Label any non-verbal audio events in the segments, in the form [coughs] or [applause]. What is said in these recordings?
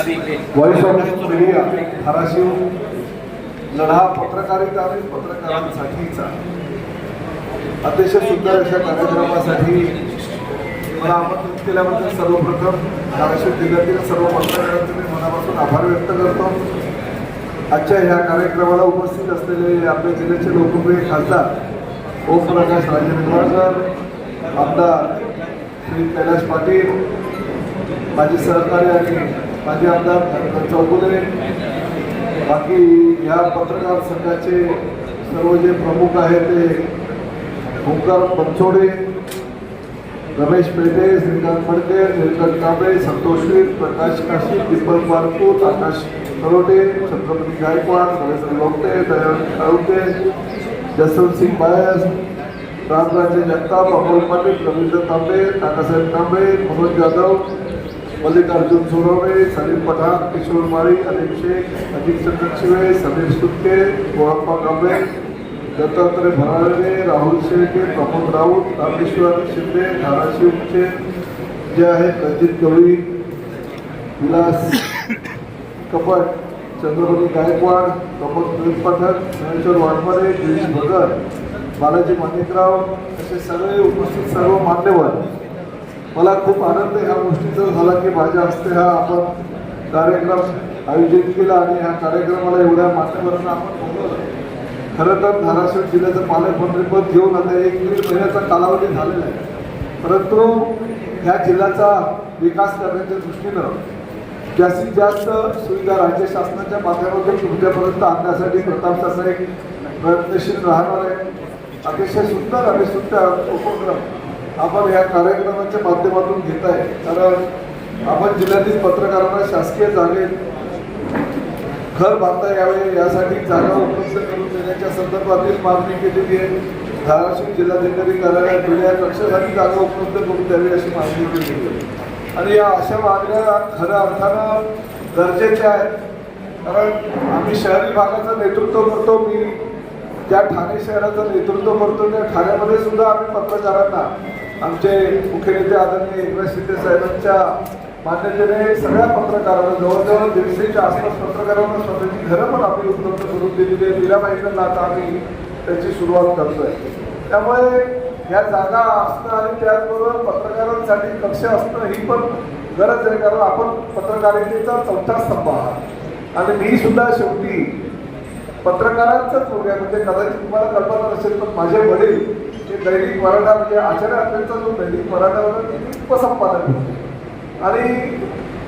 Voice of media Dharashiv लढा पत्रकारिता आणि पत्रकारांसाठीचा. अतिशय सुंदर अशा कार्यक्रमासाठी मला आमंत्रित केल्याबद्दल सर्वप्रथम धाराशिव जिल्ह्यातील सर्व पत्रकारांचे मी मनापासून आभार व्यक्त करतो. आजच्या ह्या कार्यक्रमाला उपस्थित असलेले आपल्या जिल्ह्याचे लोकप्रिय खासदार ओमप्रकाश राजे निंबाळकर आमदार श्री कैलास पाटील माझे सहकारी आणि माझे आमदार धनंजय चौगुले. बाकी या पत्रकार संघाचे सर्व जे प्रमुख आहेत ते ओंकार बनसोडे रमेश पेटे श्रीकांत फडके निलकंठ कांबळे संतोष वीर प्रकाश काशी दीपक बारपूत आकाश करोटे छत्रपती गायकवाड रमेश लोकटे दयानंद काळुटे जसवंत सिंग बायस रामराजे जगताप अमोल पाटील रवींद्र तांबे काकासाहेब तांबे मनोज जाधव मल्लिकार्जुन सोनवणे सलीम पठाण किशोर माळी अनिल शेख अजित चंद्रशिवे समीर सुटके गोळप्पा कांबळे दत्तात्रय भराळे राहुल शेळके प्रमोद राऊत रामेश्वर शिंदे धाराशिवचे जे आहेत अजित गवळी विलास कपट चंद्रपती गायकवाड प्रमोद पाठक ज्ञानेश्वर वाघमारे गिरीश भगत बालाजी माणिकराव असे सगळे उपस्थित सर्व मान्यवर. मला खूप आनंद ह्या गोष्टीचा. झाला की माझ्या हस्ते हा आपण कार्यक्रम आयोजित केला आणि ह्या कार्यक्रमाला एवढ्या मान्यवरांना आपण बोलवलं. खरं तर धाराशिव जिल्ह्याचं पालकमंत्रीपद घेऊन आता एक दीड महिन्याचा कालावधी झालेला आहे. परंतु ह्या जिल्ह्याचा विकास करण्याच्या दृष्टीनं जास्तीत जास्त सुविधा राज्य शासनाच्या माध्यमातून तुमच्यापर्यंत आणण्यासाठी प्रताप तसा एक प्रयत्नशील राहणार आहे. अतिशय सुंदर आणि सुंदर उपक्रम आपण या कार्यक्रमाच्या माध्यमातून घेत आहे कारण आपण जिल्ह्यातील पत्रकारांना शासकीय जागेत घर बांधता यावे यासाठी जागा उपलब्ध करून देण्याच्या संदर्भातील मागणी केलेली आहे. धाराशिव जिल्हाधिकारी कार्यालयात जुन्या कक्षासाठी जागा उपलब्ध करून द्यावी अशी मागणी केली आहे. आणि या अशा मागण्या खऱ्या अर्थानं गरजेच्या आहेत. कारण आम्ही शहरी भागाचं नेतृत्व करतो मी ज्या ठाणे शहराचं नेतृत्व करतो त्या ठाण्यामध्ये सुद्धा आम्ही पत्रकारांना आमचे मुख्य नेते आदरणीय एकनाथ शिंदे साहेबांच्या मान्यतेने सगळ्या पत्रकारांना जवळजवळ दीडशेच्या आसपास पत्रकारांना स्वतःची घरं पण आपली उपलब्ध करून दिलेली आहे दिल्या पाहिजे आता आम्ही त्याची सुरुवात करतोय. त्यामुळे ह्या जागा असणं आणि त्याचबरोबर पत्रकारांसाठी कक्ष असणं ही पण गरज आहे कारण आपण पत्रकारितेचा चौथा स्तंभ आहात. आणि मी सुद्धा शेवटी पत्रकारांचाच मुलगा आहे. म्हणजे कदाचित तुम्हाला कल्पना नसेल पण माझे वडील ते दैनिक मराठा म्हणजे आचार्य अत्यंतचा जो दैनिक मराठा होता ते उपसंपादक होते. आणि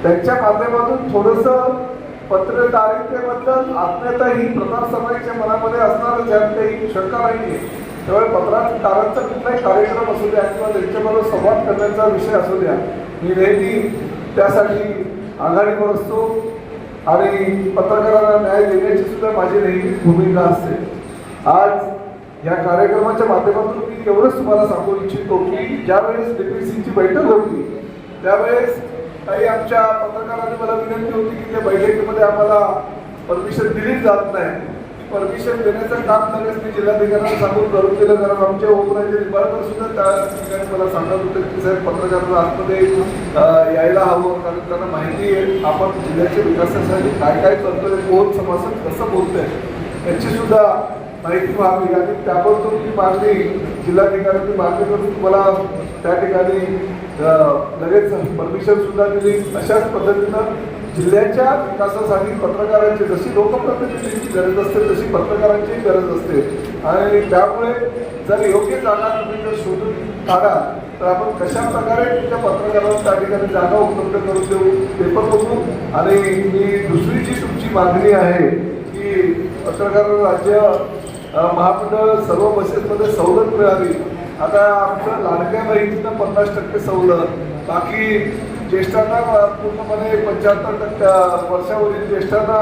त्यांच्या माध्यमातून थोडंसं पत्रकारितेबद्दल आत्मीयता ही प्रताप समाजच्या मनामध्ये असणारच यात काही शंका नाही आहे त्यामुळे पत्रकारांचा कुठलाही कार्यक्रम असू द्या किंवा त्यांच्याबरोबर संवाद करण्याचा विषय असू द्या मी नेहमी त्यासाठी आघाडीवर असतो. आणि पत्रकारांना न्याय देण्याची सुद्धा माझी नेहमी भूमिका असते. आज या कार्यक्रमाच्या माध्यमातून मी एवढंच तुम्हाला सांगू इच्छितो की ज्यावेळेस डीपीसीची बैठक होती त्यावेळेस काही आमच्या पत्रकारांनी मला विनंती होती की त्या बैठकीमध्ये आम्हाला परमिशन दिली जात नाही. परमिशन देण्याचं काम लगेच मी जिल्हाधिकाऱ्यांना सांगून करून दिलं कारण आमच्या ओमराजे डिपार्टमेंट सुद्धा त्या ठिकाणी मला सांगत होते की साहेब पत्रकारांना आतमध्ये यायला हवं कारण त्यांना माहिती आहे आपण जिल्ह्याच्या विकासासाठी काय काय करतोय कोण समाजात कसं बोलतोय याची सुद्धा माहिती व्हावी आणि त्यापासून ती मागणी जिल्हाधिकाऱ्यांनी मागणी करून तुम्हाला त्या ठिकाणी लगेच परमिशन सुद्धा दिली. अशाच पद्धतीनं जिल्ह्याच्या विकासासाठी पत्रकारांची जशी लोकप्रतिनिधींची गरज असते तशी पत्रकारांचीही गरज असते. आणि त्यामुळे जर योग्य जागा तुम्ही जर शोधून काढा तर आपण कशा प्रकारे त्या पत्रकारांना त्या ठिकाणी जागा उपलब्ध करून देऊ ते पण बघू. आणि मी दुसरी जी तुमची मागणी आहे की पत्रकार राज्य महामंडळ सर्व बसेसमध्ये सवलत मिळावी. आता आमचं लाडक्या बहिणीनं पन्नास टक्के सवलत. बाकी ज्येष्ठांना पूर्णपणे पंच्याहत्तर टक्के वर्षावरील ज्येष्ठांना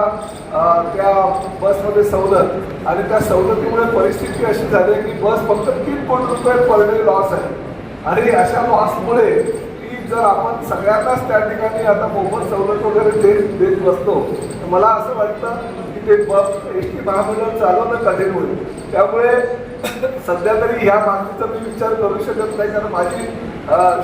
त्या बसमध्ये सवलत. आणि त्या सवलतीमुळे परिस्थिती अशी झाली की बस फक्त तीन कोटी रुपये पर डे लॉस आहे. आणि अशा लॉसमुळे की जर आपण सगळ्यांनाच त्या ठिकाणी आता मोफत सवलत वगैरे देत देत बसतो तर मला असं वाटतं की ते एस टी महामंडळ चालवणं कठीण होईल. त्यामुळे [coughs] सध्या तरी ह्या मागणीचा मी विचार करू शकत नाही कारण माझी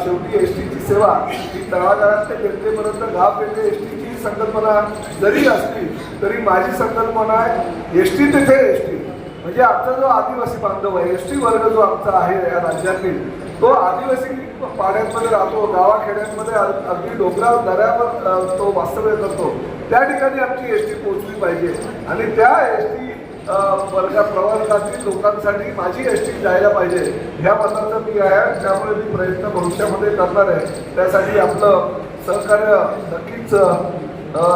शेवटी एस टीची सेवा ही तळागाळात ते जनतेपर्यंत गाव येते एस टीची संकल्पना जरी असली तरी माझी संकल्पना आहे एस टी तिथे एस टी म्हणजे आमचा जो आदिवासी बांधव आहे एस टी वर्ग जो आमचा आहे या राज्यातील तो आदिवासी पाड्यांमध्ये राहतो गावाखेड्यांमध्ये अगदी डोंगरावर दऱ्यावर तो वास्तव्य करतो. त्या ठिकाणी आमची एस टी पोहोचली पाहिजे. आणि त्या एस टी वर्गा प्रवर्गातील लोकांसाठी माझी एस टी जायला पाहिजे. ह्या मताचं मी आहे. त्यामुळे मी प्रयत्न भविष्यामध्ये करणार आहे. त्यासाठी आपलं सहकार्य नक्कीच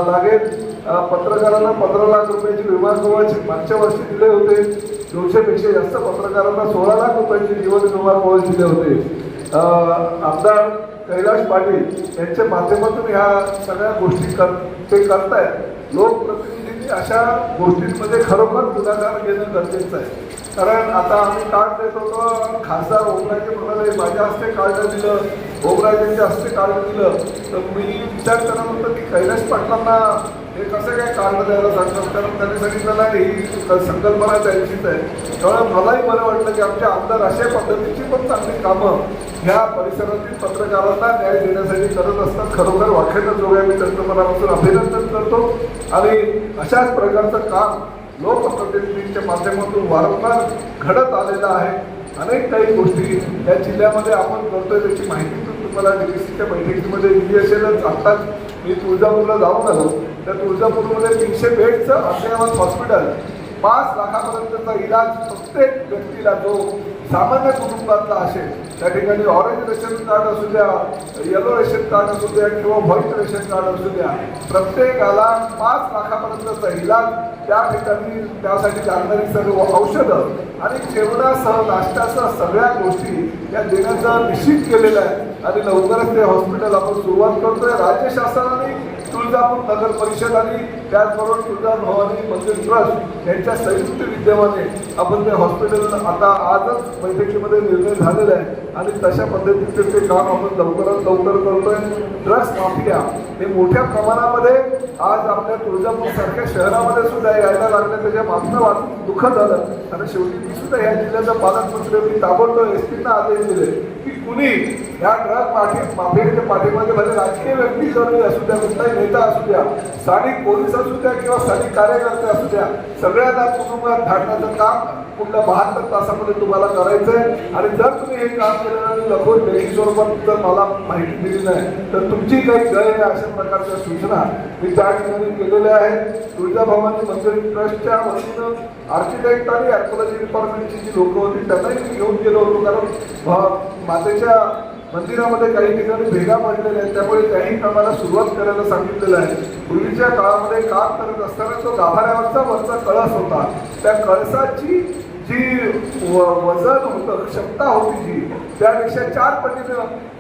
लागेल. पत्रकारांना पंधरा लाख रुपयाची विमा कवच मागच्या वर्षी दिले होते. दोनशेपेक्षा जास्त पत्रकारांना सोळा लाख रुपयाची जीवन विमा कवच दिले होते. आमदार कैलास पाटील यांच्या माध्यमातून ह्या सगळ्या गोष्टी कर ते करतायत. लोकप्रतिनिधींनी अशा गोष्टींमध्ये खरोखर पुढाकार घेणं गरजेचं आहे. कारण आता आम्ही कार्ड देत होतो खासदार ओमराजे म्हणाले माझ्या हस्ते कार्ड दिलं ओमराजेंच्या हस्ते कार्ड दिलं. तर मी विचार करत होतो की कैलास पाटलांना हे कसं काय कार्ड द्यायला सांगतात कारण त्यांनी सांगितलं नाही ही संकल्पना त्यांचीच आहे. त्यामुळे मलाही बरं वाटलं की आमचे आमदार अशा पद्धतीची पण चांगली कामं ह्या परिसरातील पत्रकारांना न्याय देण्यासाठी करत असतात. खरोखर वाखेनं जोड्या मी त्यांचं मनापासून अभिनंदन करतो. आणि अशाच प्रकारचं काम लोकप्रतिनिधींच्या माध्यमातून वारंवार घडत आलेलं आहे. अनेक काही गोष्टी या जिल्ह्यामध्ये आपण करतोय त्याची माहिती पण तुम्हाला डीसीच्या बैठकीमध्ये दिली असेलच. आत्ताच मी तुळजापूरला जाऊन आलो. तर तुळजापूरमध्ये तीनशे बेडचं अद्ययावत हॉस्पिटल पाच लाखापर्यंतचा इलाज प्रत्येक व्यक्तीला जो सामान्य कुटुंबातला असेल त्या ठिकाणी ऑरेंज रेशन कार्ड असू द्या येलो रेशन कार्ड असू द्या किंवा व्हाईट रेशन कार्ड असू द्या प्रत्येकाला पाच लाखापर्यंतचा इलाज त्या ठिकाणी त्यासाठी लागणारी सर्व औषधं आणि जेवणासह नाश्त्यासह सगळ्या गोष्टी या देण्याचं निश्चित केलेलं आहे आणि लवकरच ते हॉस्पिटल आपण सुरुवात करतोय. राज्य शासनाने तुळजापूर नगर परिषद आणि त्याचबरोबर तुळजा भवानी मंदिर ट्रस्ट यांच्या संयुक्त विद्यमाने आपण ते हॉस्पिटल आता आजच बैठकीमध्ये निर्णय झालेला आहे. आणि तशा पद्धतीचे ते काम आपण लवकरात लवकर करतोय. ड्रग्स माफिया हे मोठ्या प्रमाणामध्ये आज आपल्या तुळजापूर सारख्या शहरामध्ये सुद्धा यायला लागलं त्याच्या मागणं वाटून दुःख झालं. आणि शेवटी मी सुद्धा या जिल्ह्याचा पालकमंत्री मी ताबडतोब एस पीना आदेश दिले की कुणी या ड्रग पाठी माफियाच्या पाठीमध्ये भले राजकीय व्यक्ती जरी असू द्या कुठलाही नेता असू द्या स्थानिक पोलीस असू द्या किंवा स्थानिक कार्यकर्ते असू द्या सगळ्यांना कुटुंबात धाडण्याचं काम पुढल्या बहात्तर तासामध्ये तुम्हाला करायचं आहे आणि जर तुम्ही हे काम केलं आणि लखोट लेखी स्वरूपात जर मला माहिती दिली नाही तर तुमची काही गैर आहे अशा प्रकारच्या सूचना मी त्या ठिकाणी केलेल्या आहेत. तुळजाभवानी मंदिर ट्रस्टच्या वतीनं आर्किटेक्ट आणि ॲर्कोलॉजी डिपार्टमेंटची जी लोक होती त्यांनाही मी घेऊन गेलो होतो. कारण मातेच्या मंदिरामध्ये काही ठिकाणी भेगा पडलेल्या आहेत. त्यामुळे त्याही कामाला सुरुवात करायला सांगितलेलं आहे. पूर्वीच्या काळामध्ये काम करत असताना तो गाभाऱ्यावरचा वरचा कळस होता. त्या कळसाची जी व- वजन होतं क्षमता होती जी त्यापेक्षा चार पटीनं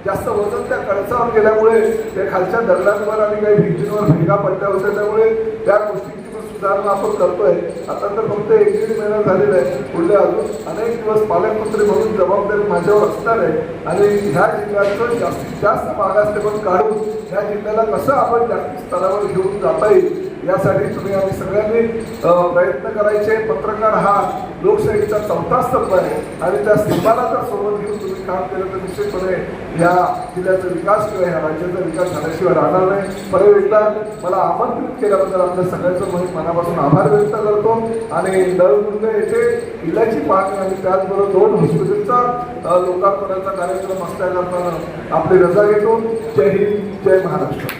जास्त वजन त्या कळसावर गेल्यामुळे त्या खालच्या दगडांवर आणि काही भिंतींवर भेगा पडल्या होत्या. त्यामुळे त्या गोष्टींची पण सुधारणा आपण करतोय. आता तर फक्त एक दीड महिना झालेला आहे. पुढे अजून अनेक दिवस पालकमंत्री म्हणून जबाबदारी माझ्यावर असणार आहे. आणि ह्या जिल्ह्याचं जास्तीत जास्त मागासलेपण काढून ह्या जिल्ह्याला कसं आपण जागतिक स्तरावर घेऊन जाता येईल? यासाठी तुम्ही आम्ही सगळ्यांनी प्रयत्न करायचे. पत्रकार हा लोकशाहीचा चौथा स्तंभ आहे. आणि त्या स्तंभाला जर सोबत घेऊन तुम्ही काम केलं तर निश्चितपणे या जिल्ह्याचा विकास किंवा या राज्याचा विकास झाल्याशिवाय राहणार नाही. परत एकदा मला आमंत्रित केल्याबद्दल आपल्या सगळ्यांचं मी मनापासून आभार व्यक्त करतो. आणि नळगुंड येथे किल्ल्याची पाहणी आणि त्याचबरोबर दोन हॉस्पिटलचा लोकार्पणाचा कार्यक्रम असल्याकारणानं आपली रजा घेतो. जय हिंद जय महाराष्ट्र.